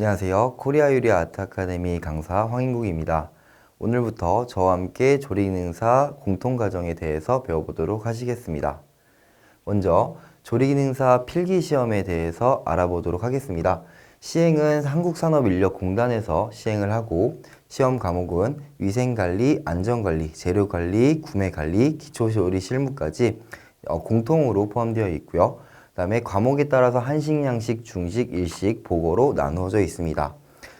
안녕하세요. 코리아 유리 아트 아카데미 강사 황인국입니다. 오늘부터 저와 함께 조리기능사 공통과정에 대해서 배워보도록 하시겠습니다. 먼저 조리기능사 필기 시험에 대해서 알아보도록 하겠습니다. 시행은 한국산업인력공단에서 시행을 하고 시험 과목은 위생관리, 안전관리, 재료관리, 구매관리, 기초조리 실무까지 어, 공통으로 포함되어 있고요. 그다음에 과목에 따라서 한식, 양식, 중식, 일식, 보고로 나누어져 있습니다.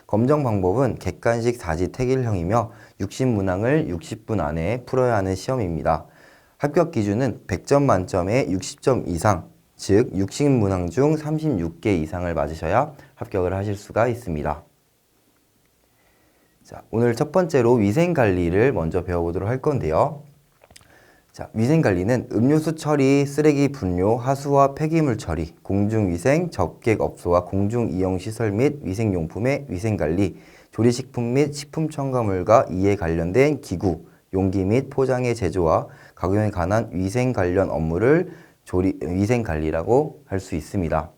검정 방법은 객관식 사지 택일형이며 60문항을 60분 안에 풀어야 하는 시험입니다. 합격 기준은 100점 만점에 60점 이상, 즉 60문항 중 36개 이상을 맞으셔야 합격을 하실 수가 있습니다. 자, 오늘 첫 번째로 위생 관리를 먼저 배워보도록 할 건데요. 자, 위생 관리는 음료수 처리, 쓰레기 분뇨, 하수와 폐기물 처리, 공중위생, 접객 업소와 공중이용 시설 및 위생용품의 위생 관리, 조리식품 및 식품 첨가물과 이에 관련된 기구, 용기 및 포장의 제조와 가공에 관한 위생 관련 업무를 조리, 위생 관리라고 할 수 있습니다.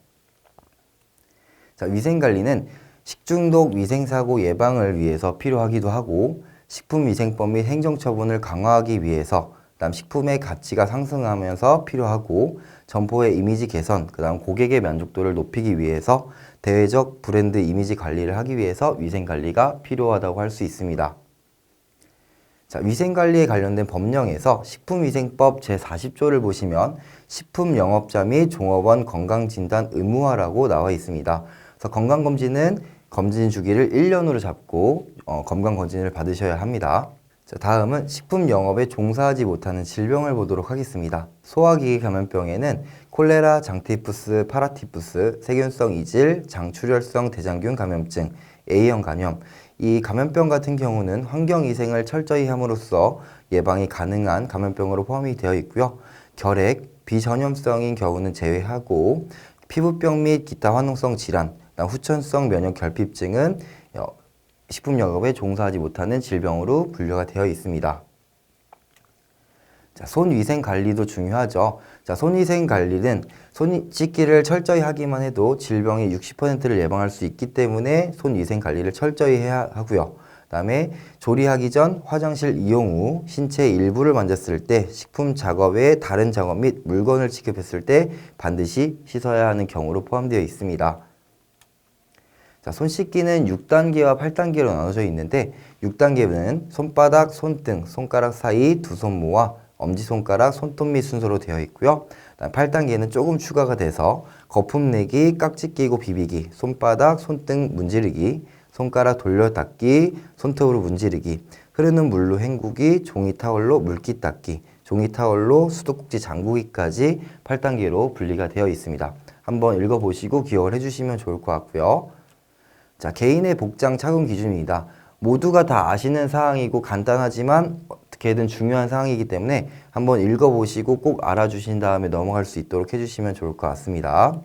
자, 위생 관리는 식중독 위생사고 예방을 위해서 필요하기도 하고 식품위생법 및 행정처분을 강화하기 위해서 그다음 식품의 가치가 상승하면서 필요하고 점포의 이미지 개선, 그다음 고객의 만족도를 높이기 위해서 대외적 브랜드 이미지 관리를 하기 위해서 위생 관리가 필요하다고 할 수 있습니다. 자, 위생 관리에 관련된 법령에서 식품위생법 제40조를 보시면 식품 영업자 및 종업원 건강 진단 의무화라고 나와 있습니다. 그래서 건강 검진은 검진 주기를 1년으로 잡고 어, 건강 검진을 받으셔야 합니다. 자, 다음은 식품 영업에 종사하지 못하는 질병을 보도록 하겠습니다. 소화기계 감염병에는 콜레라, 장티푸스, 파라티푸스, 세균성 이질, 장출혈성 대장균 감염증, A형 감염, 이 감염병 같은 경우는 환경위생을 철저히 함으로써 예방이 가능한 감염병으로 포함이 되어 있고요. 결핵, 비전염성인 경우는 제외하고 피부병 및 기타 화농성 질환, 후천성 면역 결핍증은 어, 식품 영업에 종사하지 못하는 질병으로 분류가 되어 있습니다. 자, 손 위생 관리도 중요하죠. 자, 손 위생 관리는 손 씻기를 철저히 하기만 해도 질병의 60%를 예방할 수 있기 때문에 손 위생 관리를 철저히 해야 하고요. 그다음에 조리하기 전 화장실 이용 후 신체 일부를 만졌을 때 식품 작업 외 다른 작업 및 물건을 취급했을 때 반드시 씻어야 하는 경우로 포함되어 있습니다. 자, 손 씻기는 6단계와 8단계로 나눠져 있는데 6단계는 손바닥, 손등, 손가락 사이 두 손 모아 엄지손가락, 손톱 밑 순서로 되어 있고요. 8단계는 조금 추가가 돼서 거품 내기, 깍지 끼고 비비기, 손바닥, 손등 문지르기, 손가락 돌려 닦기, 손톱으로 문지르기, 흐르는 물로 헹구기, 종이 타월로 물기 닦기, 종이 타월로 수도꼭지 잠그기까지 8단계로 분리가 되어 있습니다. 한번 읽어보시고 기억을 해주시면 좋을 것 같고요. 자, 개인의 복장 착용 기준입니다. 모두가 다 아시는 사항이고 간단하지만 어떻게든 중요한 사항이기 때문에 한번 읽어보시고 꼭 알아주신 다음에 넘어갈 수 있도록 해주시면 좋을 것 같습니다.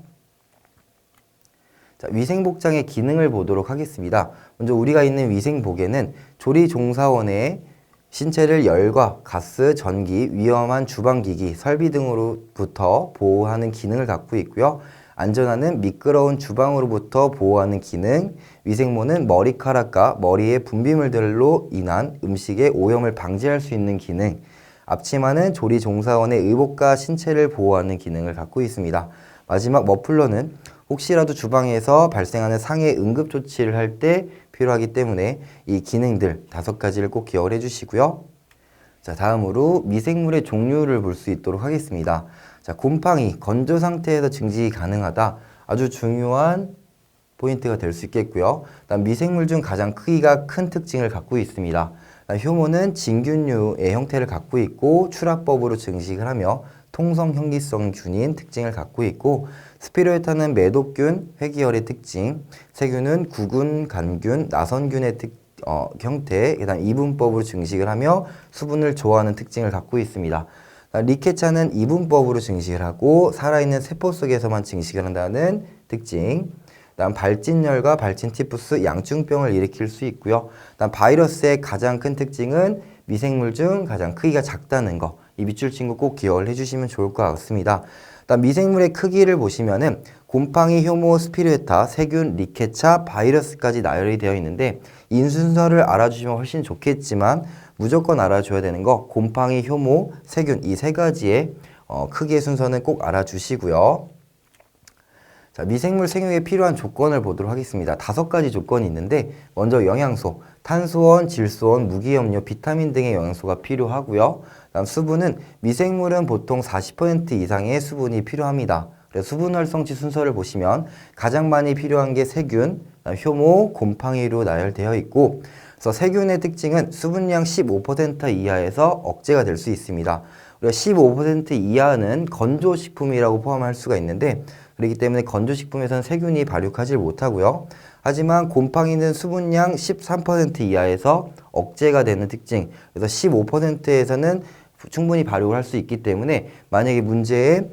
자, 위생복장의 기능을 보도록 하겠습니다. 먼저 우리가 있는 위생복에는 조리 종사원의 신체를 열과 가스, 전기, 위험한 주방기기, 설비 등으로부터 보호하는 기능을 갖고 있고요. 안전하는 미끄러운 주방으로부터 보호하는 기능, 위생모는 머리카락과 머리의 분비물들로 인한 음식의 오염을 방지할 수 있는 기능, 앞치마는 조리 종사원의 의복과 신체를 보호하는 기능을 갖고 있습니다. 마지막 머플러는 혹시라도 주방에서 발생하는 상해 응급 조치를 할 때 필요하기 때문에 이 기능들 다섯 가지를 꼭 기억을 해주시고요. 자, 다음으로 미생물의 종류를 볼 수 있도록 하겠습니다. 자, 곰팡이, 건조 상태에서 증식이 가능하다. 아주 중요한 포인트가 될 수 있겠고요. 다음 미생물 중 가장 크기가 큰 특징을 갖고 있습니다. 효모는 진균류의 형태를 갖고 있고 출합법으로 증식을 하며 통성 형기성 균인 특징을 갖고 있고 스피로에타는 매독균, 회기열의 특징, 세균은 구균, 간균, 나선균의 특, 어, 형태, 그다음 이분법으로 증식을 하며 수분을 좋아하는 특징을 갖고 있습니다. 리케차는 이분법으로 증식을 하고 살아있는 세포 속에서만 증식을 한다는 특징. 다음 발진열과 발진티푸스 양증병을 일으킬 수 있고요. 다음 바이러스의 가장 큰 특징은 미생물 중 가장 크기가 작다는 거. 이 밑줄 친구 꼭 기억을 해주시면 좋을 것 같습니다. 다음 미생물의 크기를 보시면은 곰팡이, 효모, 스피루에타, 세균, 리케차, 바이러스까지 나열이 되어 있는데 이 순서를 알아주시면 훨씬 좋겠지만 무조건 알아줘야 되는 거 곰팡이, 효모, 세균 이 세 가지의 어, 크기의 순서는 꼭 알아주시고요. 자, 미생물 생육에 필요한 조건을 보도록 하겠습니다. 다섯 가지 조건이 있는데 먼저 영양소, 탄수원, 질소원, 무기염료, 비타민 등의 영양소가 필요하고요. 다음 수분은 미생물은 보통 40% 이상의 수분이 필요합니다. 그래서 수분 활성치 순서를 보시면 가장 많이 필요한 게 세균, 효모, 곰팡이로 나열되어 있고 그래서 세균의 특징은 수분량 15% 이하에서 억제가 될 수 있습니다. 우리가 15% 이하는 건조식품이라고 포함할 수가 있는데 그렇기 때문에 건조식품에서는 세균이 발육하지 못하고요. 하지만 곰팡이는 수분량 13% 이하에서 억제가 되는 특징. 그래서 15%에서는 충분히 발육을 할 수 있기 때문에 만약에 문제에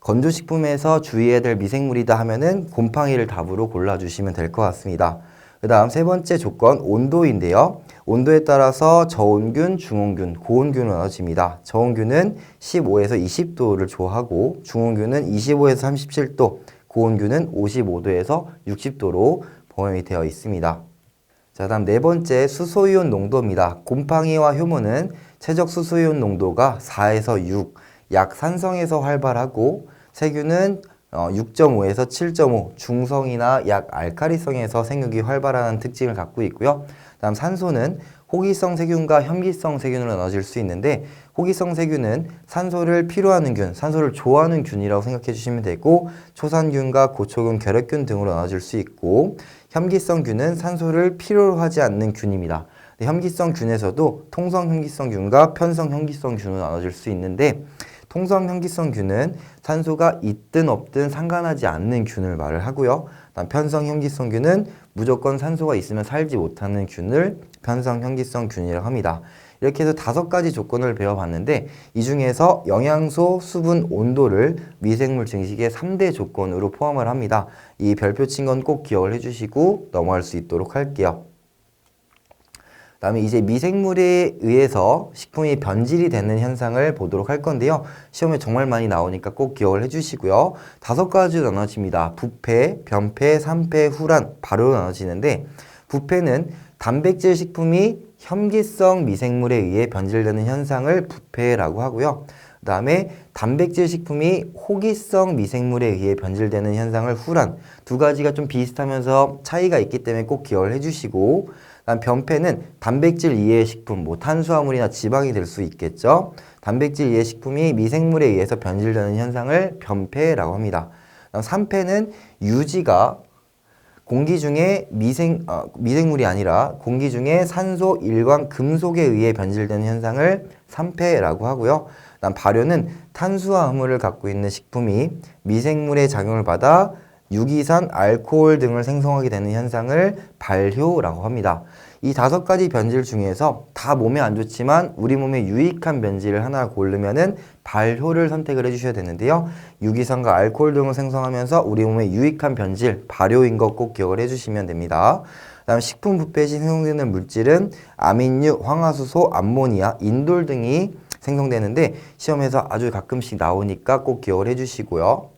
건조식품에서 주의해야 될 미생물이다 하면은 곰팡이를 답으로 골라주시면 될 것 같습니다. 그 다음 세 번째 조건 온도인데요. 온도에 따라서 저온균, 중온균, 고온균으로 나눠집니다. 저온균은 15에서 20도를 좋아하고 중온균은 25에서 37도, 고온균은 55도에서 60도로 범위 되어 있습니다. 자, 다음 네 번째 수소이온 농도입니다. 곰팡이와 효모는 최적 수소이온 농도가 4에서 6, 약 산성에서 활발하고 세균은 어, 6.5에서 7.5 중성이나 약 알카리성에서 생육이 활발한 특징을 갖고 있고요. 다음 산소는 호기성 세균과 현기성 세균으로 나눠질 수 있는데 호기성 세균은 산소를 필요하는 균, 산소를 좋아하는 균이라고 생각해 주시면 되고 초산균과 고초균, 결핵균 등으로 나눠질 수 있고 현기성 균은 산소를 필요로 하지 않는 균입니다. 현기성 균에서도 통성 현기성 균과 편성 현기성 균으로 나눠질 수 있는데 통성 현기성 균은 산소가 있든 없든 상관하지 않는 균을 말을 하고요. 편성 현기성 균은 무조건 산소가 있으면 살지 못하는 균을 편성 현기성 균이라고 합니다. 이렇게 해서 다섯 가지 조건을 배워봤는데 이 중에서 영양소, 수분, 온도를 미생물 증식의 3대 조건으로 포함을 합니다. 이 별표 친 건 꼭 기억을 해주시고 넘어갈 수 있도록 할게요. 다음에 이제 미생물에 의해서 식품이 변질이 되는 현상을 보도록 할 건데요. 시험에 정말 많이 나오니까 꼭 기억을 해주시고요. 다섯 가지로 나눠집니다. 부패, 변패, 산패, 후란, 발효로 나눠지는데 부패는 단백질 식품이 혐기성 미생물에 의해 변질되는 현상을 부패라고 하고요. 그 다음에 단백질 식품이 호기성 미생물에 의해 변질되는 현상을 후란 두 가지가 좀 비슷하면서 차이가 있기 때문에 꼭 기억을 해주시고 변폐는 단백질 이외의 식품, 뭐 탄수화물이나 지방이 될 수 있겠죠. 단백질 이외의 식품이 미생물에 의해서 변질되는 현상을 변폐라고 합니다. 산패는 유지가 공기 중에 미생, 어, 미생물이 아니라 공기 중에 산소, 일광, 금속에 의해 변질되는 현상을 산패라고 하고요. 다음 발효는 탄수화물을 갖고 있는 식품이 미생물의 작용을 받아 유기산, 알코올 등을 생성하게 되는 현상을 발효라고 합니다. 이 다섯 가지 변질 중에서 다 몸에 안 좋지만 우리 몸에 유익한 변질을 하나 고르면은 발효를 선택을 해주셔야 되는데요. 유기산과 알코올 등을 생성하면서 우리 몸에 유익한 변질, 발효인 것 꼭 기억을 해주시면 됩니다. 다음 식품 부패 시 생성되는 물질은 아민유, 황화수소, 암모니아, 인돌 등이 생성되는데 시험에서 아주 가끔씩 나오니까 꼭 기억을 해주시고요.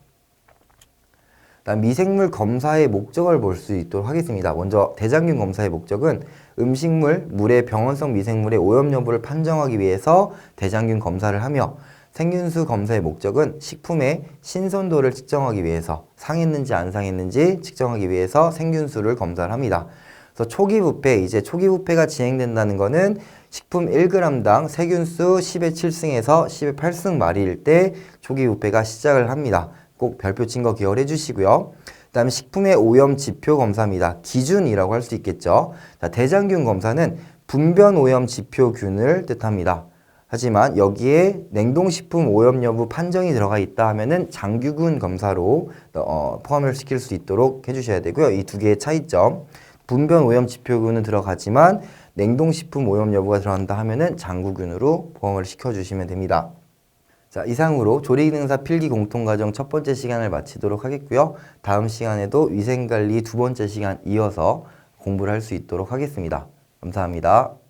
다음 미생물 검사의 목적을 볼 수 있도록 하겠습니다. 먼저 대장균 검사의 목적은 음식물, 물의 병원성 미생물의 오염 여부를 판정하기 위해서 대장균 검사를 하며 생균수 검사의 목적은 식품의 신선도를 측정하기 위해서 상했는지 안 상했는지 측정하기 위해서 생균수를 검사를 합니다. 그래서 초기 부패, 이제 초기 부패가 진행된다는 것은 식품 1g당 세균수 10의 7승에서 10의 8승 말일 때 초기 부패가 시작을 합니다. 꼭 별표 친 거 기억을 해주시고요. 그 다음에 식품의 오염 지표 검사입니다. 기준이라고 할 수 있겠죠. 자, 대장균 검사는 분변 오염 지표균을 뜻합니다. 하지만 여기에 냉동식품 오염 여부 판정이 들어가 있다 하면은 장규균 검사로 어, 포함을 시킬 수 있도록 해주셔야 되고요. 이 두 개의 차이점. 분변 오염 지표균은 들어가지만 냉동식품 오염 여부가 들어간다 하면은 장구균으로 포함을 시켜주시면 됩니다. 자, 이상으로 조리기능사 필기 공통과정 첫 번째 시간을 마치도록 하겠고요. 다음 시간에도 위생관리 두 번째 시간 이어서 공부를 할 수 있도록 하겠습니다. 감사합니다.